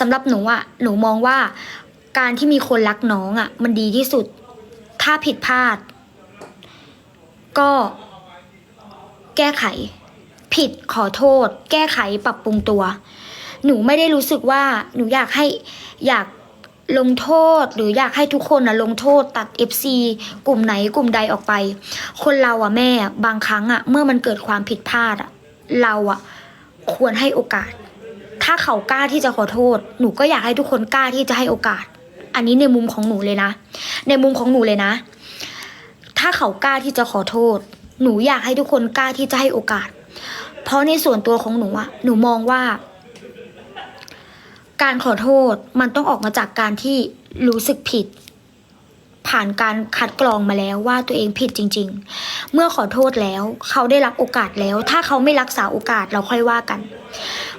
สำหรับหนูอะหนูมองว่าการที่มีคนรักน้องอะมันดีที่สุด ถ้าผิดพลาด ก็แก้ไข ผิดขอโทษ แก้ไขปรับปรุงตัว หนูไม่ได้รู้สึกว่าหนูอยากให้อยากลงโทษหรืออยากให้ทุกคนนะลงโทษตัด FC กลุ่มไหนกลุ่มใดออกไป คนเราอะแม่บางครั้งอะเมื่อมันเกิดความผิดพลาดอะเราอะควรให้โอกาส ถ้าเขากล้าที่จะขอโทษ หนูก็อยากให้ทุกคนกล้าที่จะให้โอกาส อันนี้ในมุมของหนูเลยนะ ในมุมของหนูเลยนะ ถ้าเขากล้าที่จะขอโทษ หนูอยากให้ทุกคนกล้าที่จะให้โอกาส เพราะในส่วนตัวของหนูอะหนูมองว่า การขอโทษมันต้องออกมาจากการที่รู้สึกผิด ผ่านการคัดกรองมาแล้วว่าตัวเองผิดจริง ๆ เมื่อขอโทษแล้วเขาได้รับโอกาสแล้ว ถ้าเขาไม่รักษาโอกาสเราค่อยว่ากัน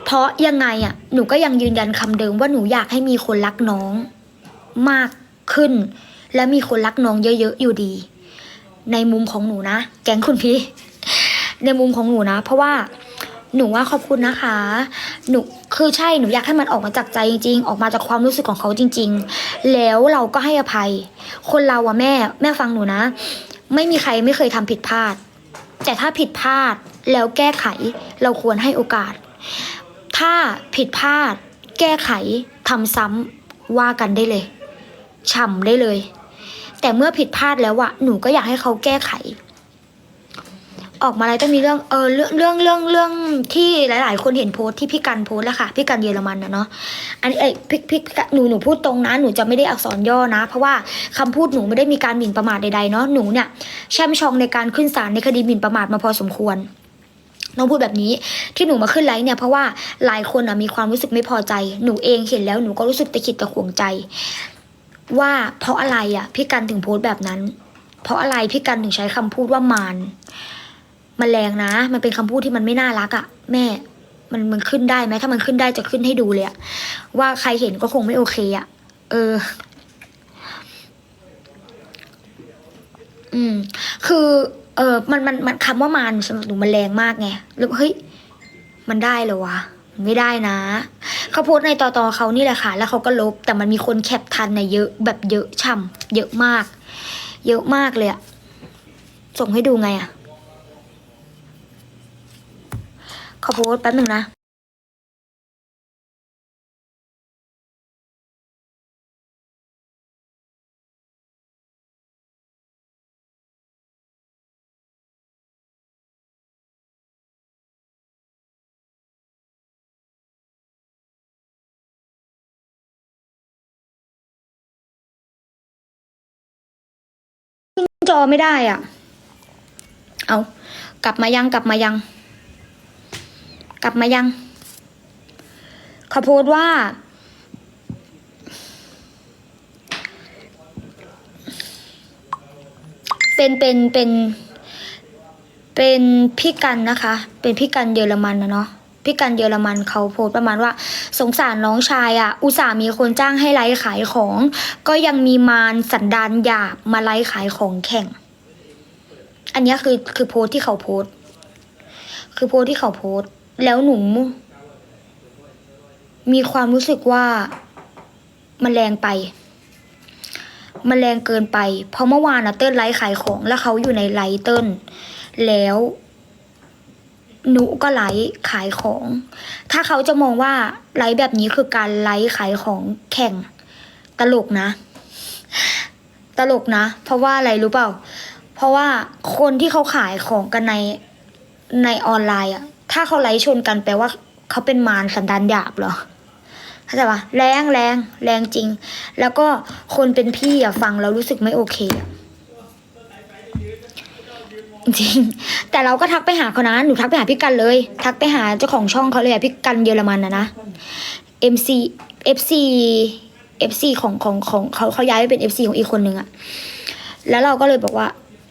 เพราะยังไงอะหนูก็ยังยืนยันคำเดิมว่าหนูอยากให้มีคนรักน้องมากขึ้น และมีคนรักน้องเยอะๆอยู่ดี ในมุมของหนูนะ แก๊งคุณพี่ ในมุมของหนูนะ เพราะว่า หนูว่าขอบคุณนะคะ หนูคือใช่หนูอยากให้มันออกมาจากใจจริงๆ ออกมาจากความรู้สึกของเขาจริง ๆ แล้วเราก็ให้อภัย คนเราอะแม่แม่ฟังหนูนะ ไม่มีใครไม่เคยทำผิดพลาด แต่ถ้าผิดพลาดแล้วแก้ไขเราควรให้โอกาส ถ้าผิดพลาด แก้ไขทำซ้ำว่ากันได้เลยฉ่ำได้เลย แต่เมื่อผิดพลาดแล้วอะหนูก็อยากให้เขาแก้ไข ออกมาอะไรต้องมีเรื่องเออเรื่องเรื่องเรื่องเรื่องที่หลาย ๆ คนเห็นโพสต์ที่พี่กันโพสต์แล้วค่ะ พี่กันเยอรมันนะเนาะอันนี้เอ้พี่พี่หนูหนูพูดตรงนะหนูจะไม่ได้อักษรย่อนะ เพราะว่าคำพูดหนูไม่ได้มีการหมิ่นประมาทใด ๆ เนาะหนูเนี่ยแช่มชองในการขึ้นศาลในคดีหมิ่นประมาทมาพอสมควรน้องพูดแบบนี้ที่หนูมาขึ้นไลฟ์เนี่ยเพราะว่าหลายคนอะมีความรู้สึกไม่พอใจ หนูเองเห็นแล้วหนูก็รู้สึกตะขิดตะขวงใจ ว่าเพราะอะไรอะพี่กันถึงโพสต์แบบนั้น เพราะอะไรพี่กันถึงใช้คำพูดว่ามาร มันแรงนะ มันเป็นคำพูดที่มันไม่น่ารักอะแม่ มันมันขึ้นได้ไหมถ้ามันขึ้นได้จะขึ้นให้ดูเลยอะว่าใครเห็นก็คงไม่โอเคอะเออ อืม คือ เออมันมันมันคำว่ามารสำหรับหนูมันแรงมากไงแล้วเฮ้ยมันได้เหรอวะไม่ได้นะ เขาโพสในต่อตอเขานี่แหละค่ะ แล้วเขาก็ลบ แต่มันมีคนแคปทันนะเยอะแบบเยอะช่ำเยอะมาก เยอะมากเลยอะส่งให้ดูไงอะ เขาโพสแป๊บหนึ่งนะจอไม่ได้อะ เอา กลับมายัง กลับมายัง กลับมายังเขาโพสต์ว่า เป็นเป็นเป็น เป็นพี่กันนะคะ เป็นพี่กันเยอรมันนะเนาะพี่กันเยอรมันเขาโพสประมาณว่า สงสารน้องชายอะ่ะ อุตส่าห์มีคนจ้างให้ไลฟ์ขายของ ก็ยังมีมารสันดานหยาบมาไลฟ์ขายของแข่ง อันนี้คือคือโพสที่เขาโพสคือโพสที่เขาโพส แล้วหนู มีความรู้สึกว่ามันแรงไป มันแรงเกินไป เพราะเมื่อวานอะเติ้ลไลฟ์ขายของแล้วเขาอยู่ในไลฟ์เติ้ลแล้วหนูก็ไลฟ์ขายของ ถ้าเขาจะมองว่าไลฟ์แบบนี้คือการไลฟ์ขายของแข่งตลกนะ ตลกนะ เพราะว่าอะไรรู้เปล่า เพราะว่าคนที่เขาขายของกันในในออนไลน์อะ ถ้าเขาไลฟ์ชนกันแปลว่าเขาเป็นมารสันดานหยาบเหรอเข้าใจปะแรงแรงแรงจริง แล้วก็คนเป็นพี่อะฟังแล้วรู้สึกไม่โอเคอะจริง แต่เราก็ทักไปหาเขานะ หนูทักไปหาพี่กันเลย ทักไปหาเจ้าของช่องเขาเลยอะพี่กันเยอรมันนะนะ MC FC FC ของของของเขาเขาย้ายไปเป็น FC ของอีกคนนึงอะแล้วเราก็เลยบอกว่า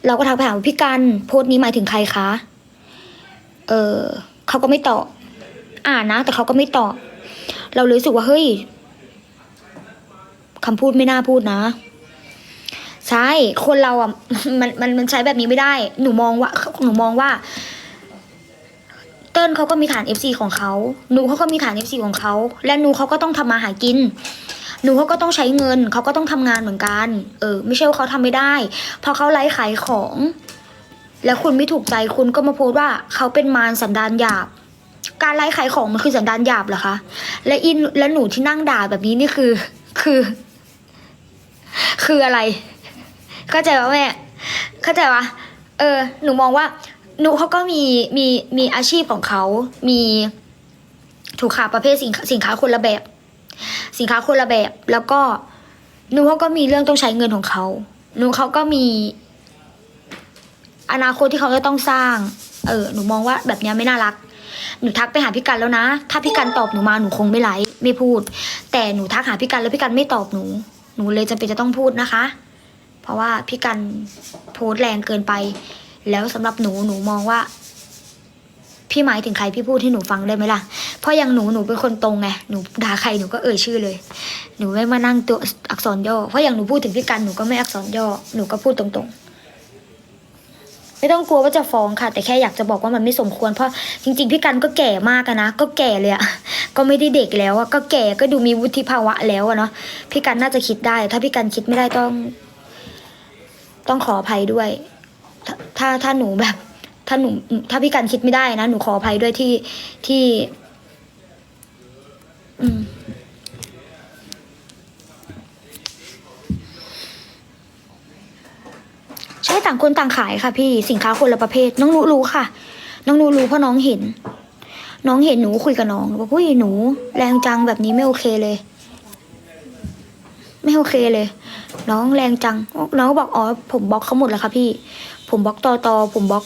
เราก็ทักไปหาว่าพี่กันโพสต์นี้หมายถึงใครคะ เออ เขาก็ไม่ตอบอ่านนะ แต่เขาก็ไม่ตอบเราเลยรู้สึกว่าเฮ้ยคำพูดไม่น่าพูดนะ ใช่คนเราอะมันมันมันใช้แบบนี้ไม่ได้ หนูมองว่าหนูมองว่า เติ้ลเขาก็มีฐาน FC ของเขาหนูเขาก็มีฐาน FC ของเขาและหนูเขาก็ต้องทำมาหากินหนูเขาก็ต้องใช้เงิน เขาก็ต้องทำงานเหมือนกัน เออ ไม่ใช่ว่าเขาทำไม่ได้ พอเขาไลฟ์ขายของ แล้วคุณไม่ถูกใจคุณก็มาโพสต์ว่าเขาเป็นมารสันดานหยาบ การไลฟ์ขายของมันคือสันดานหยาบเหรอคะ และอินและหนูที่นั่งด่าแบบนี้นี่คือ คือ คืออะไร เข้าใจปะแม่เข้าใจปะเออ หนูมองว่าหนูเขาก็มีมีมีอาชีพของเขา มีถูกขาประเภทสินสินค้าคนละแบบ สินค้าคนละแบบ แล้วก็หนูเขาก็มีเรื่องต้องใช้เงินของเขาหนูเขาก็มี อนาคตที่เขาจะต้องสร้าง เออ หนูมองว่าแบบเนี้ยไม่น่ารัก หนูทักไปหาพี่กันแล้วนะ ถ้าพี่กันตอบหนูมาหนูคงไม่ไลฟ์ไม่พูด แต่หนูทักหาพี่กันแล้วพี่กันไม่ตอบหนู หนูเลยจำเป็นจะต้องพูดนะคะ เพราะว่าพี่กันโพสต์แรงเกินไป แล้วสำหรับหนูหนูมองว่า พี่หมายถึงใครพี่พูดให้หนูฟังได้ไหมล่ะ เพราะอย่างหนูหนูเป็นคนตรงไง หนูด่าใครหนูก็เอ่ยชื่อเลย หนูไม่มานั่งตัวอักษรย่อ เพราะอย่างหนูพูดถึงพี่กันหนูก็ไม่อักษรย่อ หนูก็พูดตรงๆ ไม่ต้องกลัวว่าจะฟ้องค่ะ แต่แค่อยากจะบอกว่ามันไม่สมควรเพราะจริง ๆ พี่กันก็แก่มากอะนะ ก็แก่เลยอะก็ไม่ได้เด็กแล้วอะก็แก่ก็ดูมีวุฒิภาวะแล้วอะเนาะพี่กันน่าจะคิดได้ ถ้าพี่กันคิดไม่ได้ต้อง ต้องขออภัยด้วย ถ้าถ้าถ้าหนูแบบ ถ้าหนูถ้าพี่กันคิดไม่ได้นะหนูขออภัยด้วยที่ที่ อืม ใช่ ต่างคนต่างขายค่ะพี่สินค้าคนละประเภท น้องรู้รู้ค่ะ น้องรู้รู้เพราะน้องเห็น น้องเห็นหนูคุยกับน้องบอกว่าหนู แรงจังแบบนี้ไม่โอเคเลย ไม่โอเคเลย น้องแรงจัง น้องก็บอกอ๋อผมบล็อกเขาหมดแล้วค่ะพี่ ผมบล็อกตอตอผมบล็อก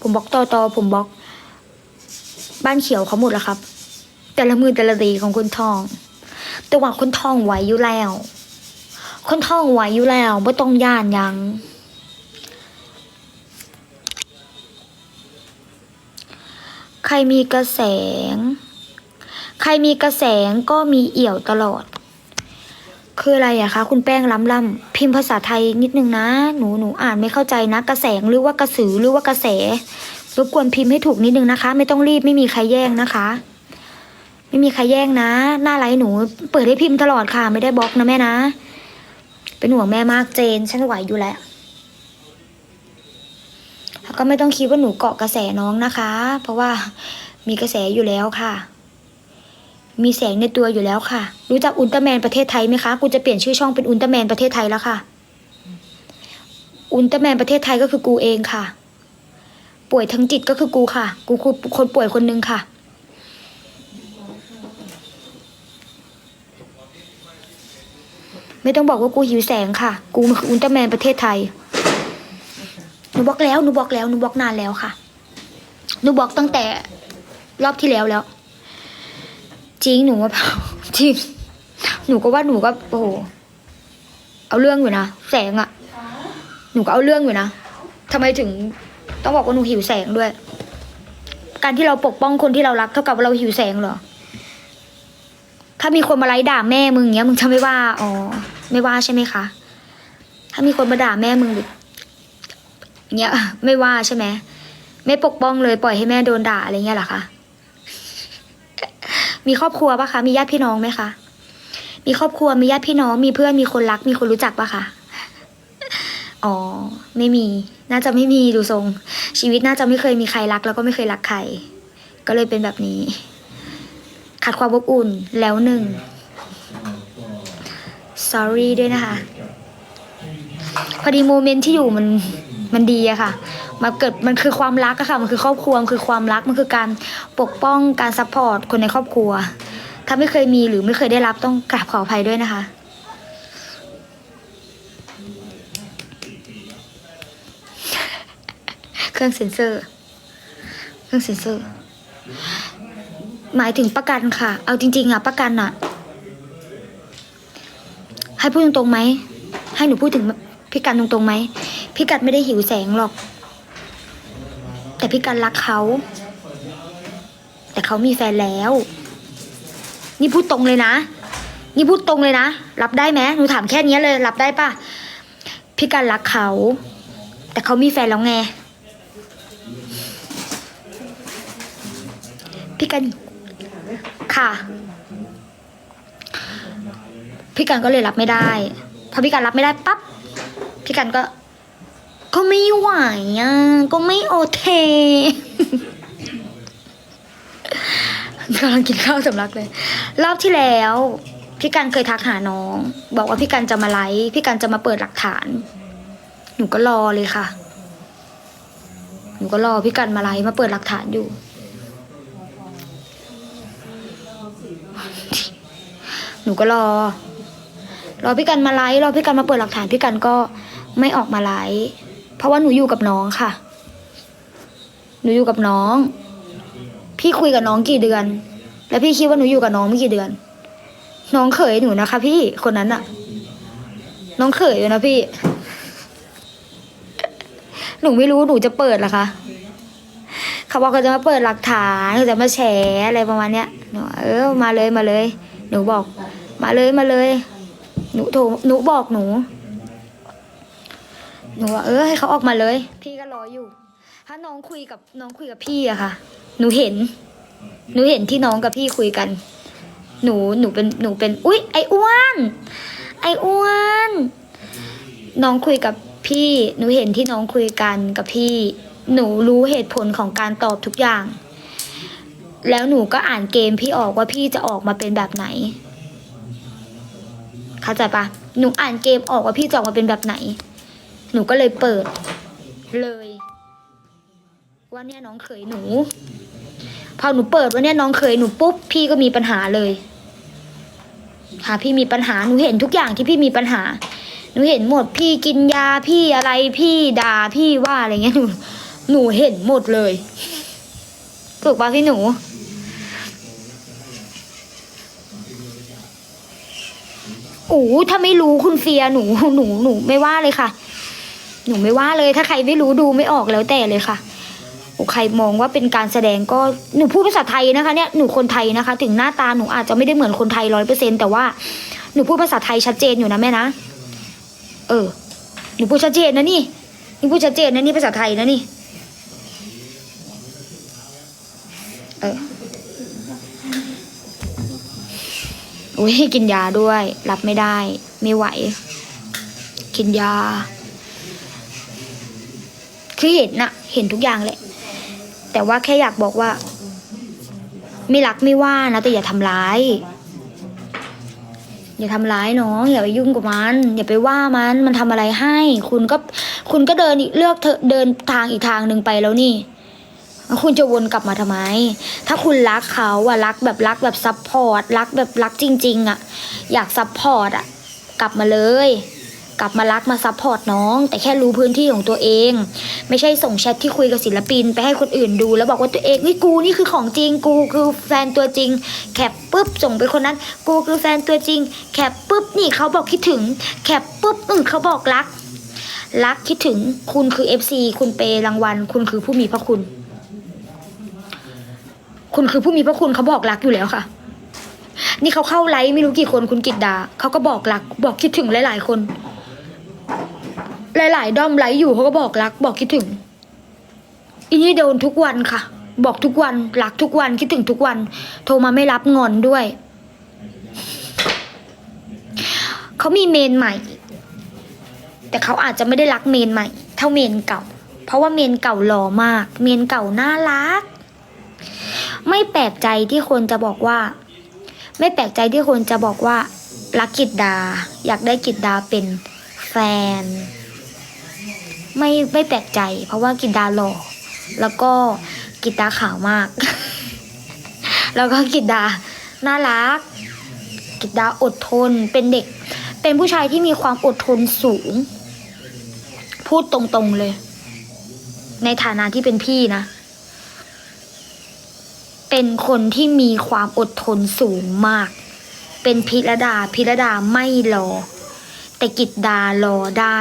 ผมบล็อกตอตอผมบล็อก บ้านเขียวเขาหมดแล้วครับ แต่ละมือแต่ละดีของคนทอง แต่ว่าคนทองไหวอยู่แล้ว คนทองไหวอยู่แล้วไม่ต้องย่านยัง ใครมีกระแสง ใครมีกระแสงก็มีเอี่ยวตลอด คืออะไรอะคะ คุณแป้งล้ำล่ำพิมพ์ภาษาไทยนิดนึงนะ หนูหนูอ่านไม่เข้าใจนะ กระแสงหรือว่ากระสือหรือว่ากระแสรบกวนพิมพ์ให้ถูกนิดนึงนะคะ ไม่ต้องรีบไม่มีใครแย่งนะคะ ไม่มีใครแย่งนะ หน้าไลฟ์หนู เปิดให้พิมพ์ตลอดค่ะ ไม่ได้บล็อกนะแม่นะ เป็นห่วงแม่มากเจนฉันไหวอยู่แล้ว แล้วก็ไม่ต้องคิดว่าหนูเกาะกระแสน้องนะคะ เพราะว่ามีกระแสอยู่แล้วค่ะ มีแสงในตัวอยู่แล้วค่ะ รู้จักอุลตร้าแมนประเทศไทยไหมคะ กูจะเปลี่ยนชื่อช่องเป็นอุลตร้าแมนประเทศไทยแล้วค่ะ อุลตร้าแมนประเทศไทยก็คือกูเองค่ะ ป่วยทั้งจิตก็คือกูค่ะ กูคือคนป่วยคนหนึ่งค่ะไม่ต้องบอกว่ากูหิวแสงค่ะ กูมันคืออุลตร้าแมนประเทศไทย หนูบล็อกแล้วหนูบล็อกแล้วหนูบล็อกนานแล้วค่ะหนูบล็อกตั้งแต่รอบที่แล้วแล้ว จริงหนูว่าจริงหนูก็ว่าหนูก็โอ้โหเอาเรื่องอยู่นะแสงอะหนูก็เอาเรื่องอยู่นะทำไมถึงต้องบอกว่าหนูหิวแสงด้วย การที่เราปกป้องคนที่เรารักเท่ากับว่าเราหิวแสงเหรอถ้ามีคนมาไล่ด่าแม่มึงเงี้ยมึงจะไม่ว่าอ๋อไม่ว่าใช่ไหมคะถ้ามีคนมาด่าแม่มึงแบบ เงี้ยไม่ว่าใช่ไหมไม่ปกป้องเลยปล่อยให้แม่โดนด่าอะไรเงี้ยหรอคะมีครอบครัวปะคะมีญาติพี่น้องไหมคะมีครอบครัวมีญาติพี่น้องมีเพื่อนมีคนรัก มีคนรู้จักปะคะอ๋อไม่มี น่าจะไม่มีดูทรง ชีวิตน่าจะไม่เคยมีใครรัก แล้วก็ไม่เคยรักใคร ก็เลยเป็นแบบนี้ ขาดความอบอุ่นแล้วหนึ่ง sorry ด้วยนะคะ พอดีโมเมนต์ที่อยู่มัน มันดีอะค่ะมาเกิดมันคือความรักอะค่ะ มันคือครอบครัวมันคือความรักมันคือการปกป้องการซัพพอร์ตคนในครอบครัว ถ้าไม่เคยมีหรือไม่เคยได้รับต้องกราบขออภัยด้วยนะคะเครื่องเซ็นเซอร์ เครื่องเซ็นเซอร์ หมายถึงประกันค่ะ เอาจริง ๆอะประกันอะให้พูดตรงๆไหม ให้หนูพูดถึงพี่กันตรงๆไหม พี่กันไม่ได้หิวแสงหรอก แต่พี่กันรักเขา แต่เขามีแฟนแล้ว นี่พูดตรงเลยนะ นี่พูดตรงเลยนะ รับได้ไหมหนูถามแค่นี้เลย รับได้ปะพี่กันรักเขา แต่เขามีแฟนแล้วไง พี่กันค่ะ พี่กันก็เลยรับไม่ได้ พอพี่กันรับไม่ได้ปั๊บ พี่กันก็ ก็ไม่ไหวอะ ก็ไม่โอเคกำลังกินข้าวสำลักเลย รอบที่แล้ว พี่กันเคยทักหาน้อง บอกว่าพี่กันจะมาไลฟ์พี่กันจะมาเปิดหลักฐาน หนูก็รอเลยค่ะ หนูก็รอพี่กันมาไลฟ์มาเปิดหลักฐานอยู่ หนูก็รอ รอพี่กันมาไลฟ์รอพี่กันมาเปิดหลักฐานพี่กันก็ไม่ออกมาไลฟ์ ราะว่าหนูอยู่กับน้องค่ะ หนูอยู่กับน้อง พี่คุยกับน้องกี่เดือน แล้วพี่คิดว่าหนูอยู่กับน้องไม่กี่เดือน น้องเขยหนูนะคะ พี่คนนั้นอะน้องเขยอยู่นะพี่ หนูไม่รู้หนูจะเปิดหรอคะเขาบอกเขาจะมาเปิดหลักฐานเขาจะมาแฉอะไรประมาณเนี้ยหนูเออมาเลยมาเลย หนูบอก มาเลยมาเลย หนูโทรหนูบอกหนู หนูว่าเออให้เขาออกมาเลย พี่ก็รออยู่ ถ้าน้องคุยกับน้องคุยกับพี่อะค่ะ หนูเห็น หนูเห็นที่น้องกับพี่คุยกัน หนูหนูเป็นหนูเป็น อุ๊ย ไอ้อ้วน ไอ้อ้วน น้องคุยกับพี่ หนูเห็นที่น้องคุยกันกับพี่ หนูรู้เหตุผลของการตอบทุกอย่าง แล้วหนูก็อ่านเกมพี่ออกว่าพี่จะออกมาเป็นแบบไหนเข้าใจปะหนูอ่านเกมออกว่าพี่จะออกมาเป็นแบบไหน หนูก็เลยเปิดเลย ว่าเนี่ยน้องเขยหนู พอหนูเปิดว่าเนี่ยน้องเขยหนูปุ๊บพี่ก็มีปัญหาเลย ค่ะพี่มีปัญหาหนูเห็นทุกอย่างที่พี่มีปัญหา หนูเห็นหมดพี่กินยาพี่อะไรพี่ด่าพี่ว่าอะไรเงี้ยหนูหนูเห็นหมดเลยถูกปะพี่หนูโอ้ถ้าไม่รู้คุณเฟียหนูหนูหนูไม่ว่าเลยค่ะ หนูไม่ว่าเลยถ้าใครไม่รู้ดูไม่ออกแล้วแต่เลยค่ะโอ้ใครมองว่าเป็นการแสดงก็หนูพูดภาษาไทยนะคะเนี่ยหนูคนไทยนะคะ ถึงหน้าตาหนูอาจจะไม่ได้เหมือนคนไทยร้อยเปอร์เซ็นแต่ว่าหนูพูดภาษาไทยชัดเจนอยู่นะแม่นะเออ หนูพูดชัดเจนนะนี่นี่พูดชัดเจนนะนี่ภาษาไทยนะนี่เออโอ้ยกินยาด้วย รับไม่ได้ ไม่ไหว กินยา คือเห็นนะเห็นทุกอย่างแหละ แต่ว่าแค่อยากบอกว่า ไม่รักไม่ว่านะ แต่อย่าทำร้าย อย่าทำร้ายน้อง อย่าไปยุ่งกับมัน อย่าไปว่ามัน มันทำอะไรให้ คุณก็ คุณก็เดินอีกเลือกเธอเดินทางอีกทางหนึ่งไปแล้วนี่แล้วคุณจะวนกลับมาทำไม ถ้าคุณรักเขาอะรักแบบรักแบบซับพอร์ตรักแบบรักจริง ๆอะอยากซับพอร์ตอะกลับมาเลย กลับมารักมาซับพอร์ตน้อง แต่แค่รู้พื้นที่ของตัวเอง ไม่ใช่ส่งแชทที่คุยกับศิลปิน ไปให้คนอื่นดู แล้วบอกว่าตัวเองนี่กูนี่คือของจริงกูคือแฟนตัวจริง แคปปุ๊บส่งไปคนนั้นกูคือแฟนตัวจริง แคปปุ๊บนี่เขาบอกคิดถึง แคปปุ๊บอือเขาบอกรัก รักคิดถึงคุณคือ FC คุณเปย์รางวัล คุณคือผู้มีพระคุณ คุณคือผู้มีพระคุณเขาบอกรักอยู่แล้วค่ะนี่เขาเข้าไลฟ์ไม่รู้กี่คนคุณกิตดาเขาก็บอกรักบอกคิดถึงหลาย ๆ คน หลาย ๆ ด้อมไลฟ์อยู่เขาก็บอกรัก บอกคิดถึงอีนี่โดนทุกวันค่ะ บอกทุกวันรักทุกวันคิดถึงทุกวัน โทรมาไม่รับงอนด้วยเขามีเมนใหม่ แต่เขาอาจจะไม่ได้รักเมนใหม่ เท่าเมนเก่า เพราะว่าเมนเก่าหล่อมาก เมนเก่าน่ารัก ไม่แปลกใจที่คนจะบอกว่า ไม่แปลกใจที่คนจะบอกว่า รักกิจดา อยากได้กิจดาเป็น แฟน ไม่ไม่แปลกใจ เพราะว่ากิจดาหล่อแล้วก็กิจดาขาวมาก แล้วก็กิจดาน่ารัก กิจดาอดทนเป็นเด็ก เป็นผู้ชายที่มีความอดทนสูง พูดตรงๆเลย ในฐานะที่เป็นพี่นะ เป็นคนที่มีความอดทนสูงมาก เป็นพิรดาพิรดาไม่รอ แต่กิจดารอได้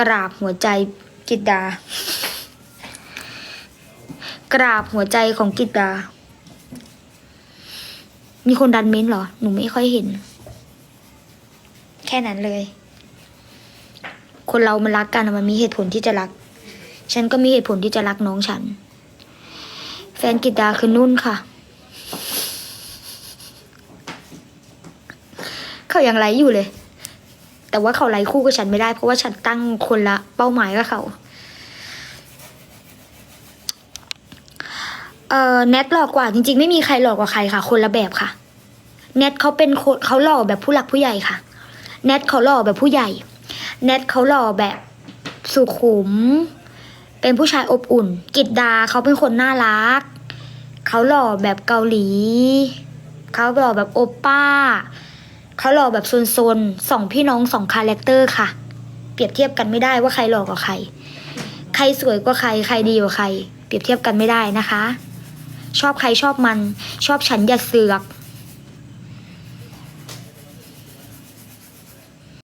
กราบหัวใจกิจดา กราบหัวใจของกิจดา มีคนดันเม้นเหรอ หนูไม่ค่อยเห็น แค่นั้นเลย คนเรามันรักกันมันมีเหตุผลที่จะรัก ฉันก็มีเหตุผลที่จะรักน้องฉัน แฟนกิจดาคือนุ่นค่ะเขายังไรอยู่เลย แต่ว่าเขาไลฟ์คู่กับฉันไม่ได้ เพราะว่าฉันตั้งคนละเป้าหมายกับเขา เอ่อแนทหลอกกว่า จริง ๆ ไม่มีใครหลอกกว่าใครค่ะ คนละแบบค่ะแนทเขาเป็นคนเขาหล่อแบบผู้หลักผู้ใหญ่ค่ะแนทเขาหล่อแบบผู้ใหญ่แนทเขาหล่อแบบสุขุม เป็นผู้ชายอบอุ่น กิตดาเขาเป็นคนน่ารัก เขาหล่อแบบเกาหลี เขาหล่อแบบโอปป้า เขาหล่อแบบโซนๆสองพี่น้องสองคาแรคเตอร์ค่ะ เปรียบเทียบกันไม่ได้ว่าใครหล่อกว่าใคร ใครสวยกว่าใคร ใครดีกว่าใคร เปรียบเทียบกันไม่ได้นะคะ ชอบใครชอบมัน ชอบฉันอย่าเสือก